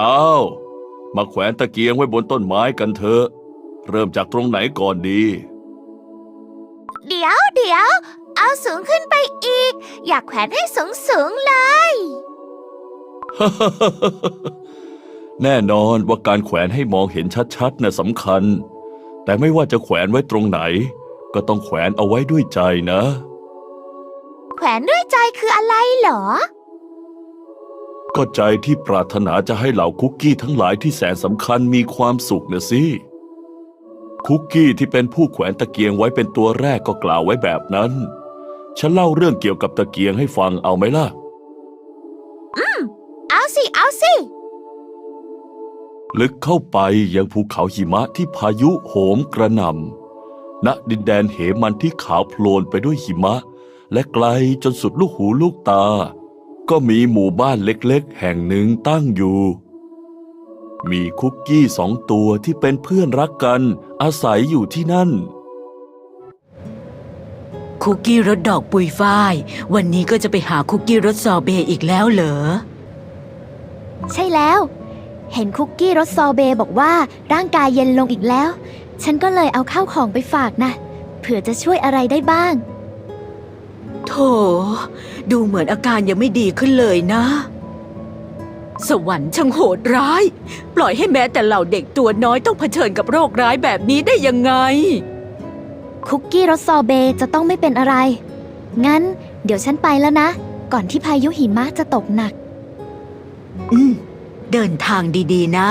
อ้าว มาแขวนตะเกียงไว้บนต้นไม้กันเถอะ เริ่มจากตรงไหนก่อนดี เดี๋ยวเดี๋ยว เอาสูงขึ้นไปอีก อยากแขวนให้สูงสูงๆเลย แน่นอนว่าการแขวนให้มองเห็นชัดๆน่ะสำคัญ แต่ไม่ว่าจะแขวนไว้ตรงไหน ก็ต้องแขวนเอาไว้ด้วยใจนะ แขวนด้วยใจคืออะไรเหรอ ก็ใจที่ปรารถนาจะให้เหล่าคุกกี้ทั้งหลายที่แสนสำคัญมีความสุขนะสิคุกกี้ที่เป็นผู้แขวนตะเกียงไว้เป็นตัวแรกก็กล่าวไว้แบบนั้น ฉันเล่าเรื่องเกี่ยวกับตะเกียงให้ฟังเอาไหมล่ะเอาสิ เอาสิ ลึกเข้าไปยังภูเขาหิมะที่พายุโหมกระหน่ำณดินแดนเหมันที่ขาวโพลนไปด้วยหิมะ และไกลจนสุดลูกหูลูกตา ก็มีหมู่บ้านเล็กๆ แห่งหนึ่งตั้งอยู่ มีคุกกี้สองตัวที่เป็นเพื่อนรักกันอาศัยอยู่ที่นั่น คุกกี้รสดอกปุยฝ้าย วันนี้ก็จะไปหาคุกกี้รสซอเบต์อีกแล้วเหรอ ใช่แล้ว เห็นคุกกี้รสซอเบต์บอกว่าร่างกายเย็นลงอีกแล้ว ฉันก็เลยเอาข้าวของไปฝากนะ เผื่อจะช่วยอะไรได้บ้าง โถ ดูเหมือนอาการยังไม่ดีขึ้นเลยนะ สวรรค์ช่างโหดร้าย ปล่อยให้แม้แต่เหล่าเด็กตัวน้อยต้องเผชิญกับโรคร้ายแบบนี้ได้ยังไง คุกกี้รสซอเบต์จะต้องไม่เป็นอะไร งั้น เดี๋ยวฉันไปแล้วนะ ก่อนที่พายุหิมะจะตกหนัก อืม เดินทางดีๆนะ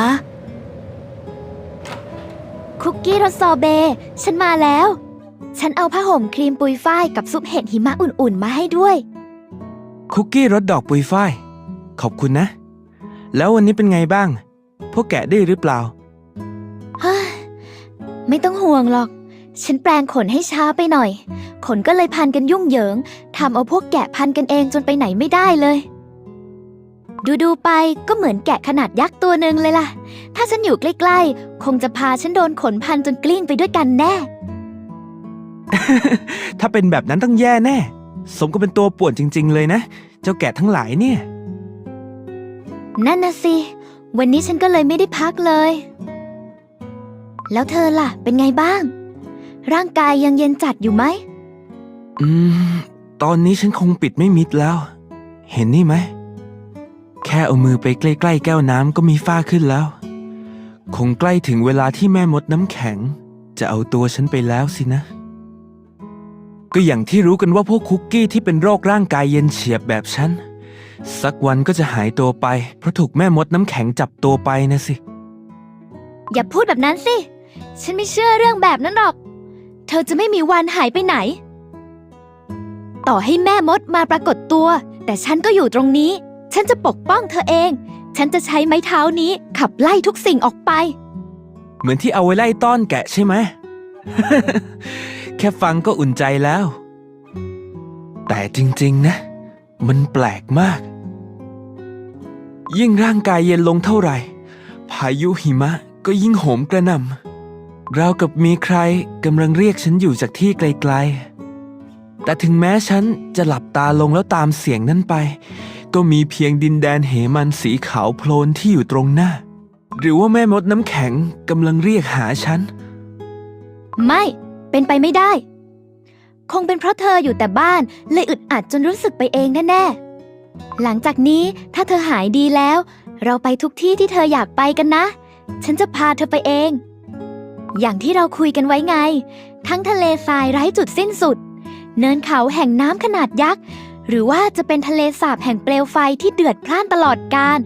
คุกกี้รสซอเบต์ฉันมาแล้ว ฉันเอาผ้าห่มครีมปุยฝ้ายกับซุปเห็ดหิมะอุ่นๆ มาให้ด้วย คุกกี้รสดอกปุยฝ้าย ขอบคุณนะ แล้ววันนี้เป็นไงบ้าง พวกแกะดื้อหรือเปล่า เฮ้ยไม่ต้องห่วงหรอก ฉันแปลงขนให้ช้าไปหน่อย ขนก็เลยพันกันยุ่งเหยิงทำเอาพวกแกะพันกันเองจนไปไหนไม่ได้เลย ดูดูๆไปก็เหมือนแกะขนาดยักษ์ตัวหนึ่งเลยล่ะ ถ้าฉันอยู่ใกล้ๆ คงจะพาฉันโดนขนพันจนกลิ้งไปด้วยกันแน่ ถ้าเป็นแบบนั้นต้องแย่แน่ สมก็เป็นตัวป่วนจริง ๆ เลยนะ เจ้าแกะทั้งหลายเนี่ย นั่นนะสิ วันนี้ฉันก็เลยไม่ได้พักเลย แล้วเธอล่ะ เป็นไงบ้าง ร่างกายยังเย็นจัดอยู่ไหม อืม ตอนนี้ฉันคงปิดไม่มิดแล้ว เห็นนี่ไหม แค่เอามือไปใกล้ๆแก้วน้ำก็มีฝ้าขึ้นแล้ว คงใกล้ถึงเวลาที่แม่มดน้ำแข็ง จะเอาตัวฉันไปแล้วสินะ ก็อย่างที่รู้กันว่าพวกคุกกี้ที่เป็นโรคร่างกายเย็นเฉียบแบบฉัน สักวันก็จะหายตัวไป เพราะถูกแม่มดน้ำแข็งจับตัวไปนะสิ อย่าพูดแบบนั้นสิ ฉันไม่เชื่อเรื่องแบบนั้นหรอก เธอจะไม่มีวันหายไปไหน ต่อให้แม่มดมาปรากฏตัว แต่ฉันก็อยู่ตรงนี้ ฉันจะปกป้องเธอเอง ฉันจะใช้ไม้เท้านี้ขับไล่ทุกสิ่งออกไป เหมือนที่เอาไว้ไล่ต้อนแกะใช่ไหม แค่ฟังก็อุ่นใจแล้ว แต่จริงๆนะ มันแปลกมาก ยิ่งร่างกายเย็นลงเท่าไหร่ พายุหิมะก็ยิ่งโหมกระหน่ำเรากับมีใครกำลังเรียกฉันอยู่จากที่ไกลๆ แต่ถึงแม้ฉันจะหลับตาลงแล้วตามเสียงนั้นไป ก็มีเพียงดินแดนเหมันสีขาวโพลนที่อยู่ตรงหน้า หรือว่าแม่มดน้ำแข็งกำลังเรียกหาฉัน ไม่ เป็นไปไม่ได้ คงเป็นเพราะเธออยู่แต่บ้านเลยอึดอัดจนรู้สึกไปเองแน่ๆ หลังจากนี้ถ้าเธอหายดีแล้ว เราไปทุกที่ที่เธออยากไปกันนะ ฉันจะพาเธอไปเอง อย่างที่เราคุยกันไว้ไง ทั้งทะเลทรายไร้จุดสิ้นสุด เนินเขาแห่งน้ำขนาดยักษ์หรือว่าจะเป็นทะเลสาบแห่งเปลวไฟที่เดือดพล่านตลอดกาล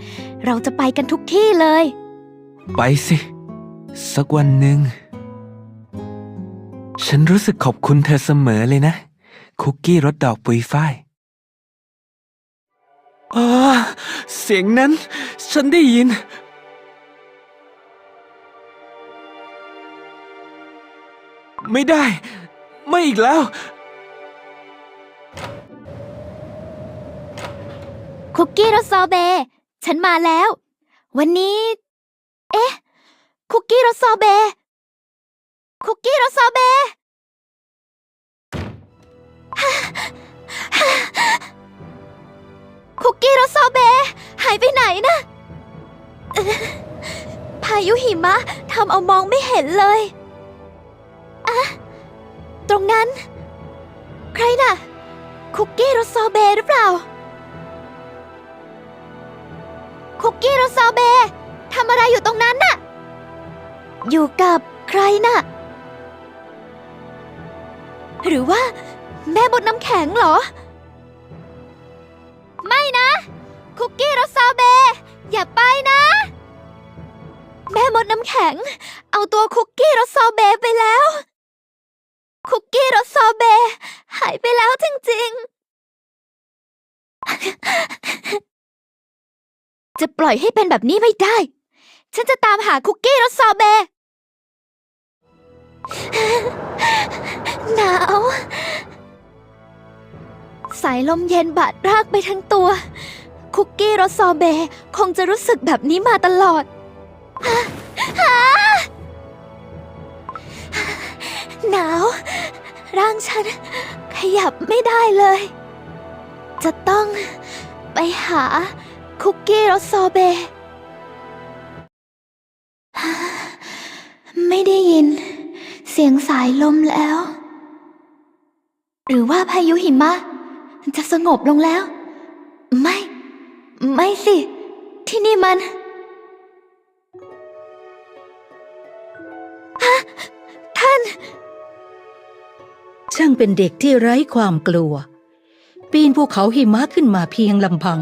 เราจะไปกันทุกที่เลย ไปสิ สักวันหนึ่ง ฉันรู้สึกขอบคุณเธอเสมอเลยนะ คุกกี้รสดอกปุยฝ้ายอาเสียงนั้น ฉันได้ยิน ไม่ได้ ไม่อีกแล้ว คุกกี้รสซอเบต์ฉันมาแล้ว วันนี้ เอ๊ะ คุกกี้รสซอเบต์ คุกกี้รสซอเบต์คุกกี้รสซอเบต์หายไปไหนนะเอ๊ะพายุหิมะทำเอามองไม่เห็นเลยอะตรงนั้น ใครน่ะ คุกกี้รสซอเบต์หรือเปล่า คุกกี้รสซอเบต์ทำอะไรอยู่ตรงนั้นน่ะ อยู่กับใครน่ะ หรือว่า แม่บดน้ำแข็งเหรอ ไม่นะ คุกกี้รสซอเบต์อย่าไปนะ แม่มดน้ำแข็ง เอาตัวคุกกี้รสซอเบต์ไปแล้ว คุกกี้รสซอเบต์หายไปแล้วจริงๆ จะปล่อยให้เป็นแบบนี้ไม่ได้ ฉันจะตามหาคุกกี้รสซอเบต์ หนาว สายลมเย็นบาดรากไปทั้งตัว คุกกี้รสซอเบคงจะรู้สึกแบบนี้มาตลอด หนาว ร่างฉัน ขยับไม่ได้เลย จะต้องไปหาคุกกี้รสซอเบ ไม่ได้ยิน เสียงสายลมแล้ว หรือว่าพายุหิมะ จะสงบลงแล้ว ไม่ ไม่สิ ที่นี่มันฮะท่าน ช่างเป็นเด็กที่ไร้ความกลัว ปีนภูเขาหิมะขึ้นมาเพียงลำพัง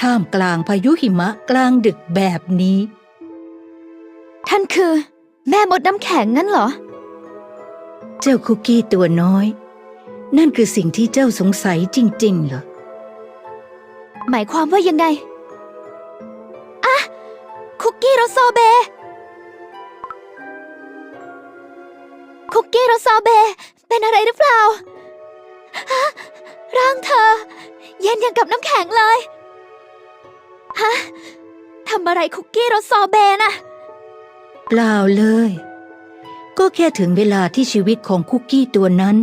ท่ามกลางพายุหิมะกลางดึกแบบนี้ ท่านคือ แม่มดน้ำแข็งงั้นเหรอ เจ้าคุกกี้ตัวน้อย นั่นคือสิ่งที่เจ้าสงสัยจริง ๆ เหรอ หมายความว่ายังไงอะคุกกี้รสซอเบต์คุกกี้รสซอเบต์เป็นอะไรหรือเปล่าฮะร่างเธอ เย็นอย่างกับน้ำแข็งเลยฮะทำอะไรคุกกี้รสซอเบต์น่ะ เปล่าเลย ก็แค่ถึงเวลาที่ชีวิตของคุกกี้ตัวนั้น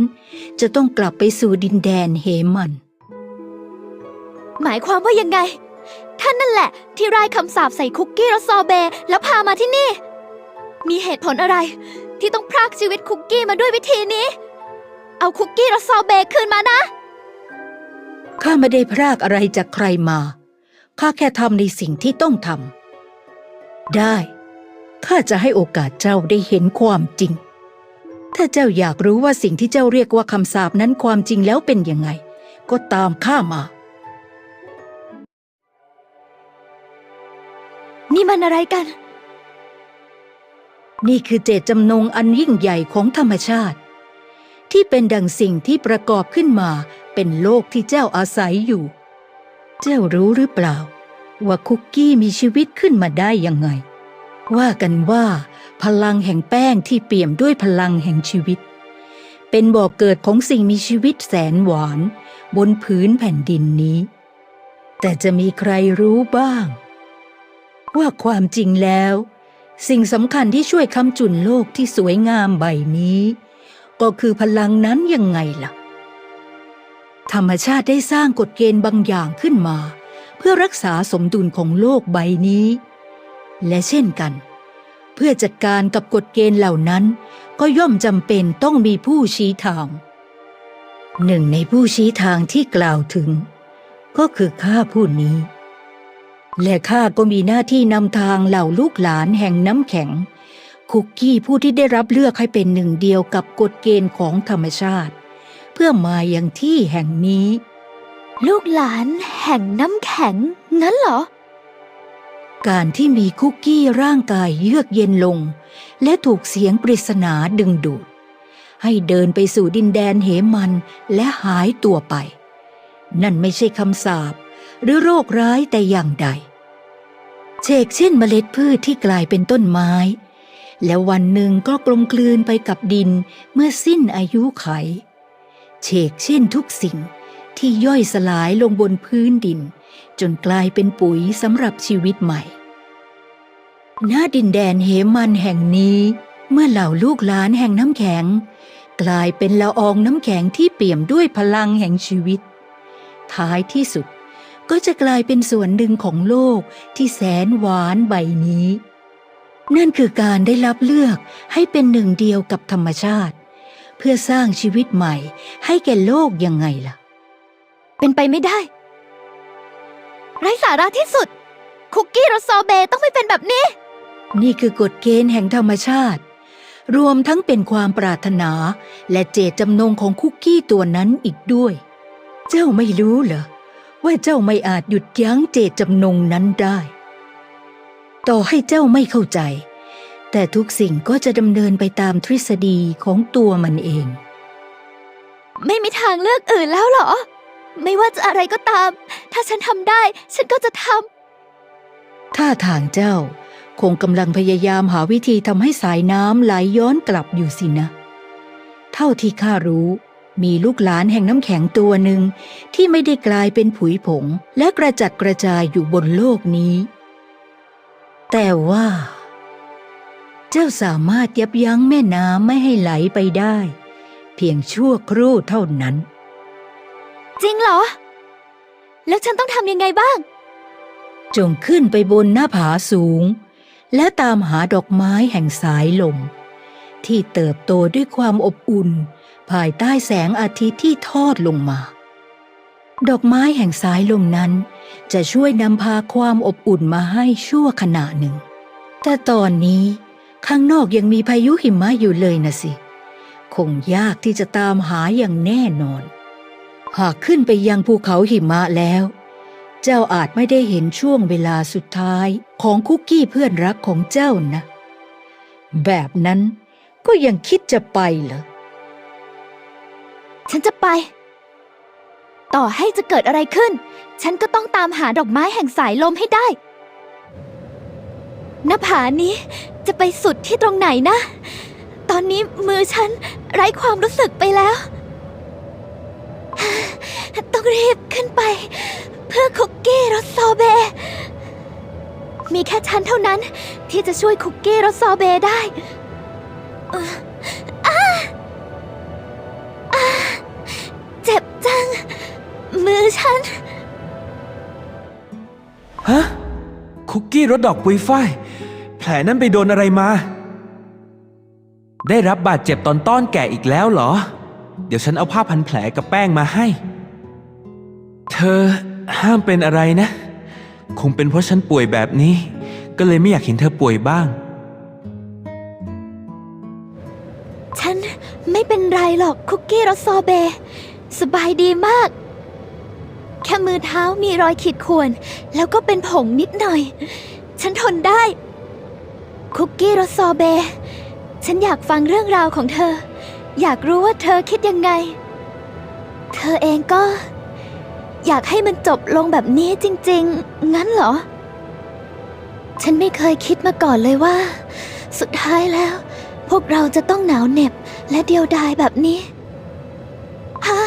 จะต้องกลับไปสู่ดินแดนเหมัน หมายความว่ายังไง ท่านนั่นแหละ ที่รายคำสาปใส่คุกกี้รสซอเบต์แล้วพามาที่นี่ มีเหตุผลอะไร ที่ต้องพรากชีวิตคุกกี้มาด้วยวิธีนี้ เอาคุกกี้รสซอเบต์คืนมานะ ข้าไม่ได้พรากอะไรจากใครมา ข้าแค่ทำในสิ่งที่ต้องทำได้ ข้าจะให้โอกาสเจ้าได้เห็นความจริง ถ้าเจ้าอยากรู้ว่าสิ่งที่เจ้าเรียกว่าคำสาปนั้นความจริงแล้วเป็นยังไง ก็ตามข้ามา นี่มันอะไรกัน นี่คือเจตจำนงอันยิ่งใหญ่ของธรรมชาติ ที่เป็นดังสิ่งที่ประกอบขึ้นมาเป็นโลกที่เจ้าอาศัยอยู่ เจ้ารู้หรือเปล่า ว่าคุกกี้มีชีวิตขึ้นมาได้ยังไง ว่ากันว่า พลังแห่งแป้งที่เปี่ยมด้วยพลังแห่งชีวิต เป็นบ่อกเกิดของสิ่งมีชีวิตแสนหวาน บนพื้นแผ่นดินนี้ แต่จะมีใครรู้บ้าง ว่าความจริงแล้ว สิ่งสำคัญที่ช่วยค้ำจุนโลกที่สวยงามใบนี้ ก็คือพลังนั้นยังไงล่ะ ธรรมชาติได้สร้างกฎเกณฑ์บางอย่างขึ้นมา เพื่อรักษาสมดุลของโลกใบนี้ และเช่นกัน เพื่อจัดการกับกฎเกณฑ์เหล่านั้น ก็ย่อมจำเป็นต้องมีผู้ชี้ทาง หนึ่งในผู้ชี้ทางที่กล่าวถึง ก็คือข้าผู้นี้ และข้าก็มีหน้าที่นำทางเหล่าลูกหลานแห่งน้ำแข็ง คุกกี้ผู้ที่ได้รับเลือกให้เป็นหนึ่งเดียวกับกฎเกณฑ์ของธรรมชาติ เพื่อมายังที่แห่งนี้ ลูกหลานแห่งน้ำแข็ง งั้นเหรอ การที่มีคุกกี้ร่างกายเยือกเย็นลง และถูกเสียงปริศนาดึงดูด ให้เดินไปสู่ดินแดนเหมันและหายตัวไป นั่นไม่ใช่คำสาปหรือโรคร้ายแต่อย่างใด เชกเช่นเมล็ดพืชที่กลายเป็นต้นไม้ แล้ววันหนึ่งก็กลมกลืนไปกับดินเมื่อสิ้นอายุไข เชกเช่นทุกสิ่งที่ย่อยสลายลงบนพื้นดิน จนกลายเป็นปุ๋ยสำหรับชีวิตใหม่ณดินแดนเหมันแห่งนี้ เมื่อเหล่าลูกหลานแห่งน้ำแข็ง กลายเป็นละอองน้ำแข็งที่เปี่ยมด้วยพลังแห่งชีวิต ท้ายที่สุดก็จะกลายเป็นส่วนหนึ่งของโลกที่แสนหวานใบนี้ นั่นคือการได้รับเลือกให้เป็นหนึ่งเดียวกับธรรมชาติ เพื่อสร้างชีวิตใหม่ให้แก่โลกยังไงล่ะ เป็นไปไม่ได้ ไร้สาระที่สุด คุกกี้รสซอเบต์ต้องไม่เป็นแบบนี้ นี่คือกฎเกณฑ์แห่งธรรมชาติ รวมทั้งเป็นความปรารถนา และเจตจำนงของคุกกี้ตัวนั้นอีกด้วย เจ้าไม่รู้เหรอ ว่าเจ้าไม่อาจหยุดยั้งเจตจำนงนั้นได้ ต่อให้เจ้าไม่เข้าใจ แต่ทุกสิ่งก็จะดำเนินไปตามทฤษฎีของตัวมันเอง ไม่มีทางเลือกอื่นแล้วเหรอ ไม่ว่าจะอะไรก็ตาม ถ้าฉันทำได้ ฉันก็จะทถ้าทางเจ้า คงกำลังพยายามหาวิธีทำให้สายน้ำไหลย้อนกลับอยู่สินะ เท่าที่ข้ารู้ มีลูกหลานแห่งน้ำแข็งตัวหนึ่งที่ไม่ได้กลายเป็นผุยผง และกระจัดกระจายอยู่บนโลกนี้ แต่ว่า เจ้าสามารถยับยั้งแม่น้ำไม่ให้ไหลไปได้ เพียงชั่วครู่เท่านั้น จริงเหรอ แล้วฉันต้องทำยังไงบ้าง จงขึ้นไปบนหน้าผาสูง และตามหาดอกไม้แห่งสายลม ที่เติบโตด้วยความอบอุ่น ภายใต้แสงอาทิตย์ที่ทอดลงมา ดอกไม้แห่งสายลมนั้น จะช่วยนำพาความอบอุ่นมาให้ชั่วขณะหนึ่ง แต่ตอนนี้ข้างนอกยังมีพายุหิมะอยู่เลยนะสิ คงยากที่จะตามหาอย่างแน่นอน หากขึ้นไปยังภูเขาหิมะแล้ว เจ้าอาจไม่ได้เห็นช่วงเวลาสุดท้ายของคุกกี้เพื่อนรักของเจ้านะ แบบนั้นก็ยังคิดจะไปเหรอ ฉันจะไป ต่อให้จะเกิดอะไรขึ้น ฉันก็ต้องตามหาดอกไม้แห่งสายลมให้ได้หน้าผานี้จะไปสุดที่ตรงไหนนะ ตอนนี้มือฉันไร้ความรู้สึกไปแล้ว ต้องรีบขึ้นไป เพื่อคุกกี้รสซอเบ มีแค่ฉันเท่านั้นที่จะช่วยคุกกี้รสซอเบได้เอ่ออ้าอ้าเจ็บจัง มือฉัน ฮะ คุกกี้รสดอกปุยฝ้ายแผลนั้นไปโดนอะไรมา ได้รับบาดเจ็บตอนต้อนแก่อีกแล้วเหรอ เดี๋ยวฉันเอาผ้าพันแผลกับแป้งมาให้ เธอห้ามเป็นอะไรนะ คงเป็นเพราะฉันป่วยแบบนี้ ก็เลยไม่อยากเห็นเธอป่วยบ้าง ฉันไม่เป็นไรหรอกคุกกี้รสซอเบต์สบายดีมาก แค่มือเท้ามีรอยขีดข่วน แล้วก็เป็นผงนิดหน่อย ฉันทนได้ คุกกี้รสซอเบต์ฉันอยากฟังเรื่องราวของเธอ อยากรู้ว่าเธอคิดยังไง เธอเองก็ อยากให้มันจบลงแบบนี้จริง ๆ งั้นเหรอ ฉันไม่เคยคิดมาก่อนเลยว่า สุดท้ายแล้ว พวกเราจะต้องหนาวเหน็บและเดียวดายแบบนี้ฮะ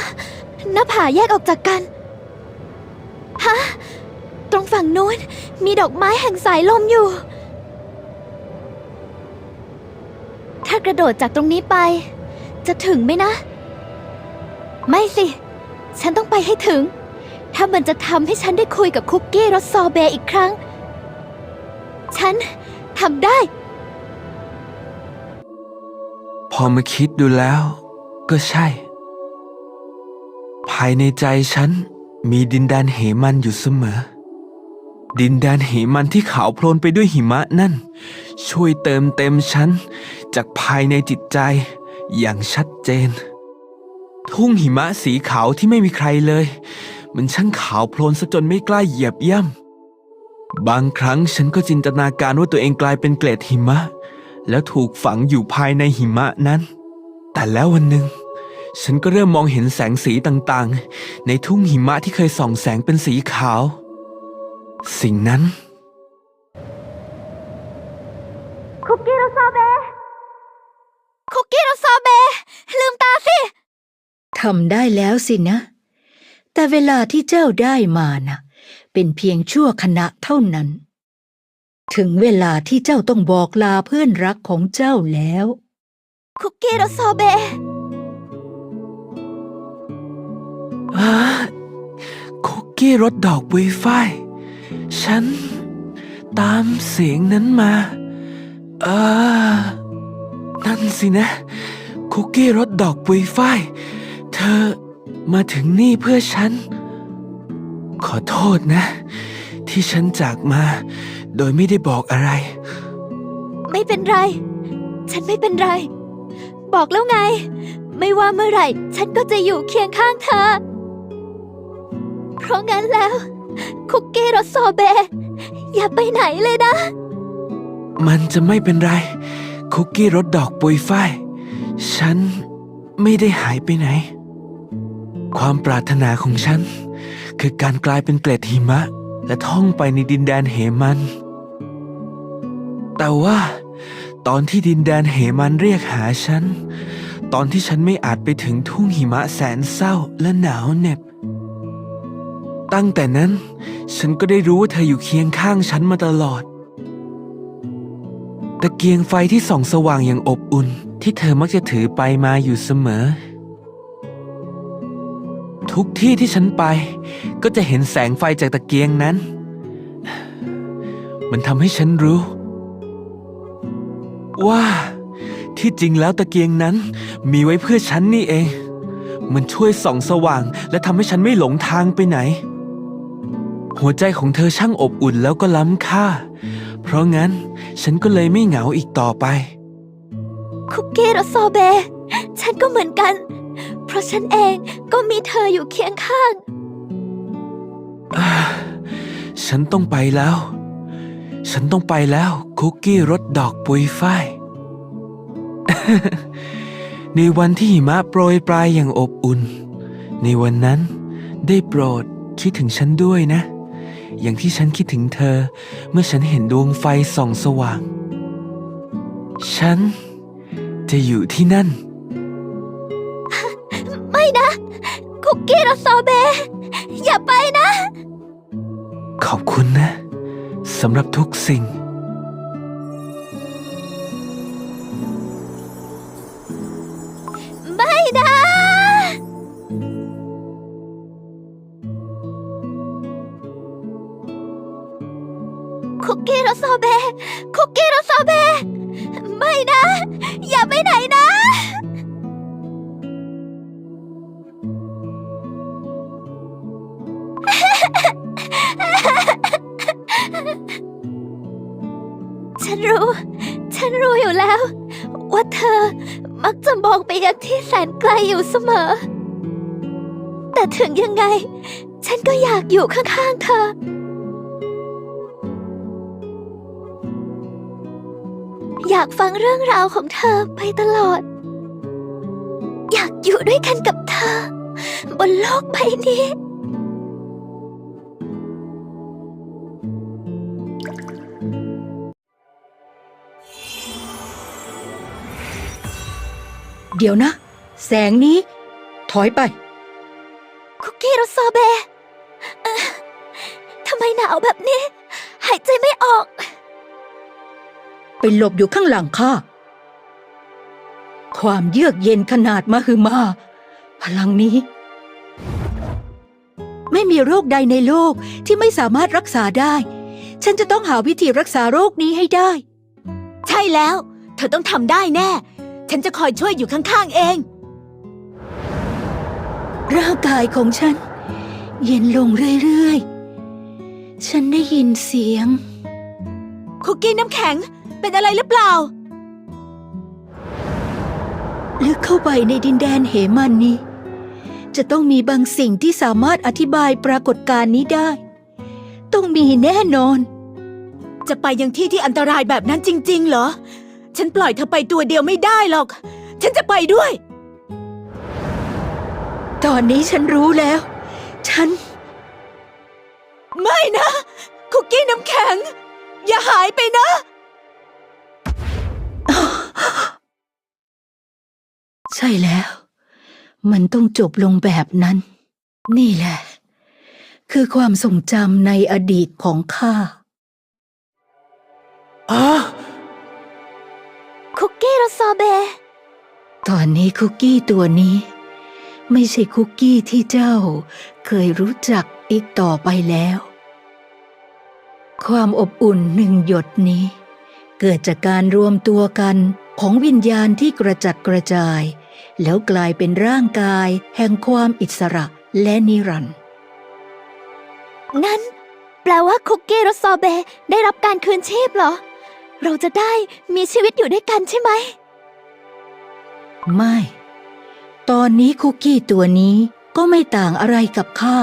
หน้าผาแยกออกจากกันฮะตรงฝั่งนู้นมีดอกไม้แห่งสายลมอยู่ ถ้ากระโดดจากตรงนี้ไป จะถึงไหมนะ ไม่สิ ฉันต้องไปให้ถึง ถ้ามันจะทำให้ฉันได้คุยกับคุกกี้รสซอเบต์อีกครั้ง ฉันทำได้ พอมาคิดดูแล้วก็ใช่ ภายในใจฉันมีดินแดนเหมันอยู่เสมอ ดินแดนเหมันที่ขาวโพลนไปด้วยหิมะนั่น ช่วยเติมเต็มฉัน จากภายในจิตใจอย่างชัดเจน ทุ่งหิมะสีขาวที่ไม่มีใครเลย มันช่างขาวโพลนซะจนไม่กล้าเหยียบย่ำบางครั้งฉันก็จินตนาการว่าตัวเองกลายเป็นเกล็ดหิมะ แล้วถูกฝังอยู่ภายในหิมะนั้น แต่แล้ววันหนึ่ง ฉันก็เริ่มมองเห็นแสงสีต่างๆ ในทุ่งหิมะที่เคยส่องแสงเป็นสีขาว สิ่งนั้นคุกกี้รสซอเบต์คุกกี้รสซอเบต์ลืมตาสิทำได้แล้วสินะ แต่เวลาที่เจ้าได้มานะเป็นเพียงชั่วขณะเท่านั้น ถึงเวลาที่เจ้าต้องบอกลาเพื่อนรักของเจ้าแล้ว คุกกี้รสซอเบต์อ่าคุกกี้รสดอกบุยฝ้ายฉัน ตามเสียงนั้นมา เออ นั่นสินะ คุกกี้รสดอกบุยฝ้ายเธอ มาถึงนี่เพื่อฉัน ขอโทษนะ ที่ฉันจากมา โดยไม่ได้บอกอะไร ไม่เป็นไร ฉันไม่เป็นไร บอกแล้วไง ไม่ว่าเมื่อไหร่ ฉันก็จะอยู่เคียงข้างเธอ เพราะงั้นแล้ว คุกกี้รสซอเบต์อย่าไปไหนเลยนะ มันจะไม่เป็นไร คุกกี้รสดอกปุยฝ้าย ฉันไม่ได้หายไปไหน ความปรารถนาของฉัน คือการกลายเป็นเกล็ดหิมะ และท่องไปในดินแดนเหมัน แต่ว่าตอนที่ดินแดนเหมันเรียกหาฉัน ตอนที่ฉันไม่อาจไปถึงทุ่งหิมะแสนเศร้าและหนาวเหน็บ ตั้งแต่นั้น ฉันก็ได้รู้ว่าเธออยู่เคียงข้างฉันมาตลอดตะเกียงไฟที่ส่องสว่างอย่างอบอุ่น ที่เธอมักจะถือไปมาอยู่เสมอ ทุกที่ที่ฉันไป ก็จะเห็นแสงไฟจากตะเกียงนั้น มันทำให้ฉันรู้ ว่าที่จริงแล้วตะเกียงนั้นมีไว้เพื่อฉันนี่เอง มันช่วยส่องสว่าง และทำให้ฉันไม่หลงทางไปไหน หัวใจของเธอช่างอบอุ่นแล้วก็ล้ำค่า เพราะงั้นฉันก็เลยไม่เหงาอีกต่อไป คุกกี้รสซอเบต์ฉันก็เหมือนกัน ราะฉันเองก็มีเธออยู่เคียงข้าง ฉันต้องไปแล้ว ฉันต้องไปแล้วคุกกี้รสดอกปุยฝ้าย ในวันที่หิมะโปรยปลายอย่างอบอุ่น ในวันนั้นได้โปรดคิดถึงฉันด้วยนะ อย่างที่ฉันคิดถึงเธอ เมื่อฉันเห็นดวงไฟส่องสว่าง ฉันจะอยู่ที่นั่น นะ คุกกี้รสซอเบต์อย่าไปนะ ขอบคุณนะสำหรับทุกสิ่ง ฉันรู้อยู่แล้ว ว่าเธอมักจะมองไปยังที่แสนไกลอยู่เสมอ แต่ถึงยังไง ฉันก็อยากอยู่ข้างๆเธอ อยากฟังเรื่องราวของเธอไปตลอด อยากอยู่ด้วยกันกับเธอ บนโลกใบนี้ เดี๋ยวนะ แสงนี้ ถอยไป คุกกี้รสซอเบต์เอ่อทำไมหนาวแบบนี้ หายใจไม่ออก ไปหลบอยู่ข้างหลังข้า ความเยือกเย็นขนาดมหึมา พลังนี้ ไม่มีโรคใดในโลกที่ไม่สามารถรักษาได้ ฉันจะต้องหาวิธีรักษาโรคนี้ให้ได้ ใช่แล้ว เธอต้องทำได้แน่ ฉันจะคอยช่วยอยู่ข้างๆเอง ร่างกายของฉัน เย็นลงเรื่อยๆ ฉันได้ยินเสียง คุกกี้น้ำแข็งเป็นอะไรหรือเปล่า ลึกเข้าไปในดินแดนเหมันนี้ จะต้องมีบางสิ่งที่สามารถอธิบายปรากฏการณ์นี้ได้ ต้องมีแน่นอน จะไปยังที่ที่อันตรายแบบนั้นจริง ๆ เหรอ ฉันปล่อยเธอไปตัวเดียวไม่ได้หรอก ฉันจะไปด้วย ตอนนี้ฉันรู้แล้ว ฉัน ไม่นะ คุกกี้น้ำแข็ง อย่าหายไปนะ ใช่แล้ว มันต้องจบลงแบบนั้น นี่แหละ คือความทรงจำในอดีตของข้า อ๋อ รสซอเบต์ตอนนี้คุกกี้ตัวนี้ ไม่ใช่คุกกี้ที่เจ้า เคยรู้จักอีกต่อไปแล้ว ความอบอุ่นหนึ่งหยดนี้ เกิดจากการรวมตัวกันของวิญญาณที่กระจัดกระจาย แล้วกลายเป็นร่างกายแห่งความอิสระและนิรันดร์งั้น แปลว่าคุกกี้รสซอเบต์ได้รับการคืนชีพเหรอ เราจะได้มีชีวิตอยู่ด้วยกันใช่ไหม ไม่ ตอนนี้คุกกี้ตัวนี้ก็ไม่ต่างอะไรกับข้า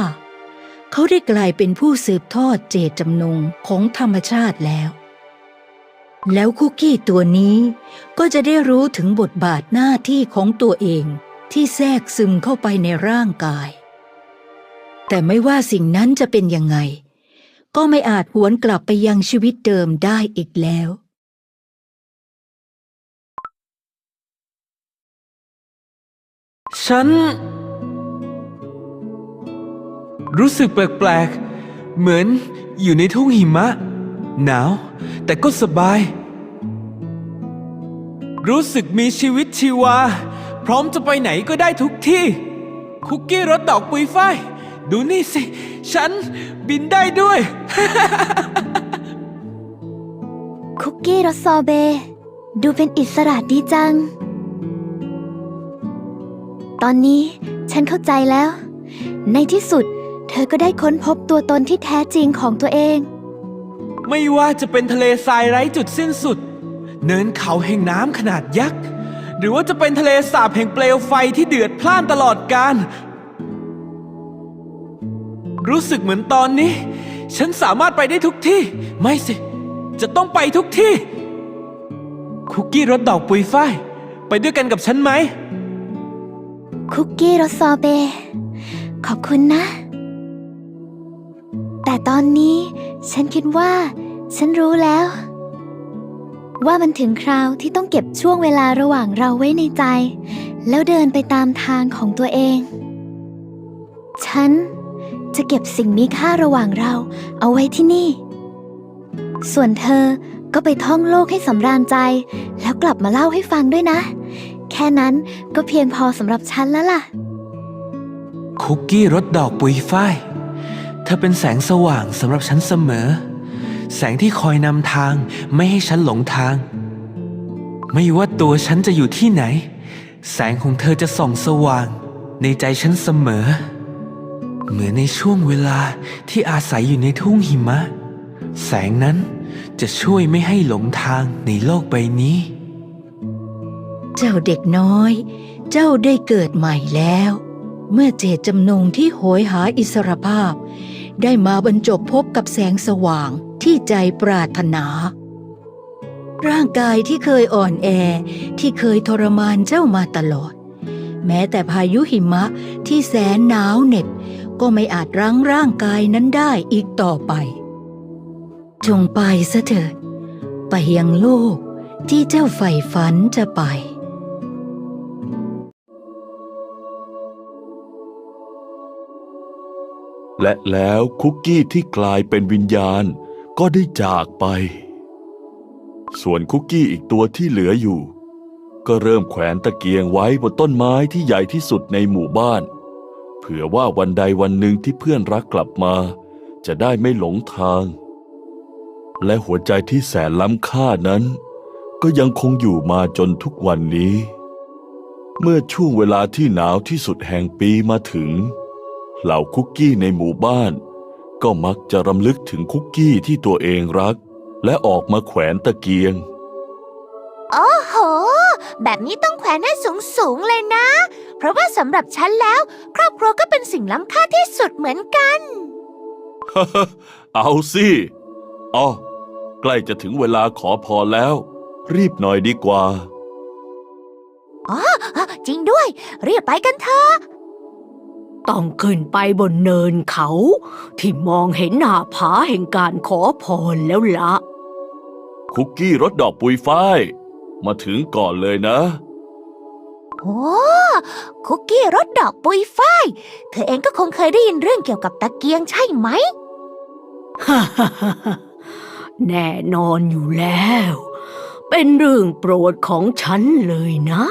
เขาได้กลายเป็นผู้สืบทอดเจตจำนงของธรรมชาติแล้ว แล้วคุกกี้ตัวนี้ก็จะได้รู้ถึงบทบาทหน้าที่ของตัวเองที่แทรกซึมเข้าไปในร่างกาย แต่ไม่ว่าสิ่งนั้นจะเป็นยังไง ก็ไม่อาจหวนกลับไปยังชีวิตเดิมได้อีกแล้ว ฉัน รู้สึกแปลกๆ เหมือนอยู่ในทุ่งหิมะ หนาว แต่ก็สบาย รู้สึกมีชีวิตชีวา พร้อมจะไปไหนก็ได้ทุกที่ คุกกี้รสดอกปุยฝ้าย ดูนี่สิ ฉันบินได้ด้วย คุกกี้รสซอเบ ดูเป็นอิสระดีจัง ตอนนี้ฉันเข้าใจแล้ว ในที่สุด เธอก็ได้ค้นพบตัวตนที่แท้จริงของตัวเอง ไม่ว่าจะเป็นทะเลทรายไร้จุดสิ้นสุด เนินเขาแห่งน้ำขนาดยักษ์ หรือว่าจะเป็นทะเลสาบแห่งเปลวไฟที่เดือดพล่านตลอดกาลรู้สึกเหมือนตอนนี้ ฉันสามารถไปได้ทุกที่ ไม่สิ จะต้องไปทุกที่ คุกกี้รสดอกปุยฝ้าย ไปด้วยกันกับฉันไหม คุกกี้รสซอเบต์ขอบคุณนะ แต่ตอนนี้ฉันคิดว่า ฉันรู้แล้ว ว่ามันถึงคราวที่ต้องเก็บช่วงเวลาระหว่างเราไว้ในใจ แล้วเดินไปตามทางของตัวเอง ฉันจะเก็บสิ่งมีค่าระหว่างเราเอาไว้ที่นี่ ส่วนเธอก็ไปท่องโลกให้สำราญใจ แล้วกลับมาเล่าให้ฟังด้วยนะ แค่นั้นก็เพียงพอสำหรับฉันแล้วล่ะ คุกกี้รสดอกปุยฝ้าย เธอเป็นแสงสว่างสำหรับฉันเสมอ แสงที่คอยนำทางไม่ให้ฉันหลงทาง ไม่ว่าตัวฉันจะอยู่ที่ไหน แสงของเธอจะส่องสว่าง ในใจฉันเสมอ เหมือนในช่วงเวลาที่อาศัยอยู่ในทุ่งหิมะ แสงนั้นจะช่วยไม่ให้หลงทางในโลกใบนี้ จ้าเด็กน้อย เจ้าได้เกิดใหม่แล้ว เมื่อเจตจำนงที่โหยหาอิสรภาพ ได้มาบรรจบพบกับแสงสว่างที่ใจปรารถนา ร่างกายที่เคยอ่อนแอที่เคยทรมานเจ้ามาตลอด แม้แต่พายุหิมะที่แสนหนาวเหน็บก็ไม่อาจรั้งร่างกายนั้นได้อีกต่อไป จงไปซะเถิดไปยังโลกที่เจ้าใฝ่ฝันจะไป และแล้วคุกกี้ที่กลายเป็นวิญญาณก็ได้จากไป ส่วนคุกกี้อีกตัวที่เหลืออยู่ ก็เริ่มแขวนตะเกียงไว้บนต้นไม้ที่ใหญ่ที่สุดในหมู่บ้าน เผื่อว่าวันใดวันหนึ่งที่เพื่อนรักกลับมา จะได้ไม่หลงทาง และหัวใจที่แสนล้ำค่านั้น ก็ยังคงอยู่มาจนทุกวันนี้ เมื่อช่วงเวลาที่หนาวที่สุดแห่งปีมาถึง เหล่าคุกกี้ในหมู่บ้าน ก็มักจะรำลึกถึงคุกกี้ที่ตัวเองรัก และออกมาแขวนตะเกียง โอ้โห แบบนี้ต้องแขวนให้สูงสูงๆเลยนะ เพราะว่าสำหรับฉันแล้ว ครอบครัวก็เป็นสิ่งล้ำค่าที่สุดเหมือนกัน เอาสิอ๋อใกล้จะถึงเวลาขอพรแล้ว รีบหน่อยดีกว่าจริงด้วย รีบไปกันเถอะ ต้องขึ้นไปบนเนินเขา ที่มองเห็นหน้าผาแห่งการขอพรแล้วละคุกกี้รสดอกปุยฝ้าย มาถึงก่อนเลยนะ โอ้คุกกี้รสดอกปุยฝ้าย เธอเองก็คงเคยได้ยินเรื่องเกี่ยวกับตะเกียงใช่ไหม แน่นอนอยู่แล้ว เป็นเรื่องโปรดของฉันเลยนะ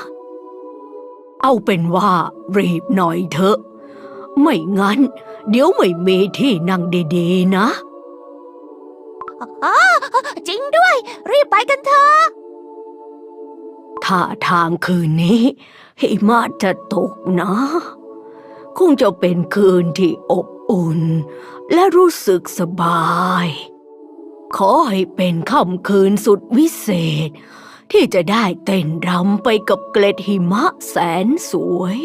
เอาเป็นว่ารีบหน่อยเถอะ ไม่งั้น เดี๋ยวไม่มีที่นั่งดีๆนะอ๋อจริงด้วย รีบไปกันเถอะถ้าทางคืนนี้หิมะจะตกนะ คงจะเป็นคืนที่อบอุ่น และรู้สึกสบาย ขอให้เป็นค่ำคืนสุดวิเศษ ที่จะได้เต้นรำไปกับเกล็ดหิมะแสนสวย